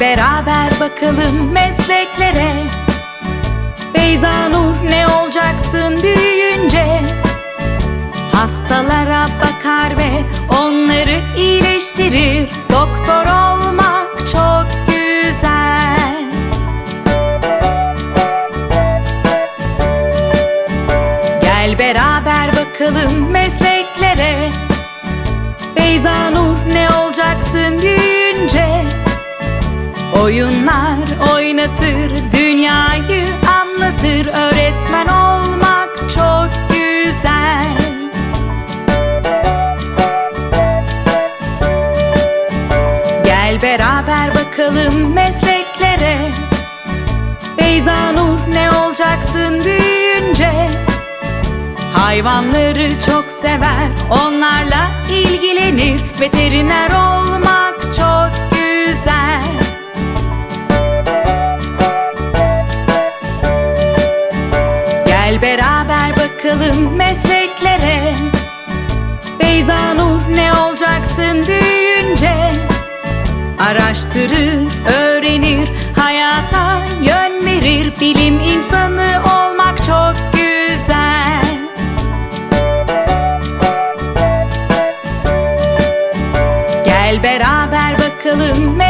Beraber bakalım mesleklere. Beyza Nur ne olacaksın büyüyünce? Hastalara bakar ve onları iyileştirir. Doktor olmak çok güzel. Gel beraber bakalım mesleklere. Beyza Nur ne olacaksın büyüyünce Oyunlar oynatır, dünyayı anlatır. Öğretmen olmak çok güzel. Gel beraber bakalım mesleklere. Beyza Nur ne olacaksın büyüyünce? Hayvanları çok sever, onlarla ilgilenir. Veteriner Beraber bakalım mesleklere. Beyza Nur ne olacaksın büyüyünce? Araştırır, öğrenir, hayata yön verir. Bilim insanı olmak çok güzel. Gel beraber bakalım mesleklere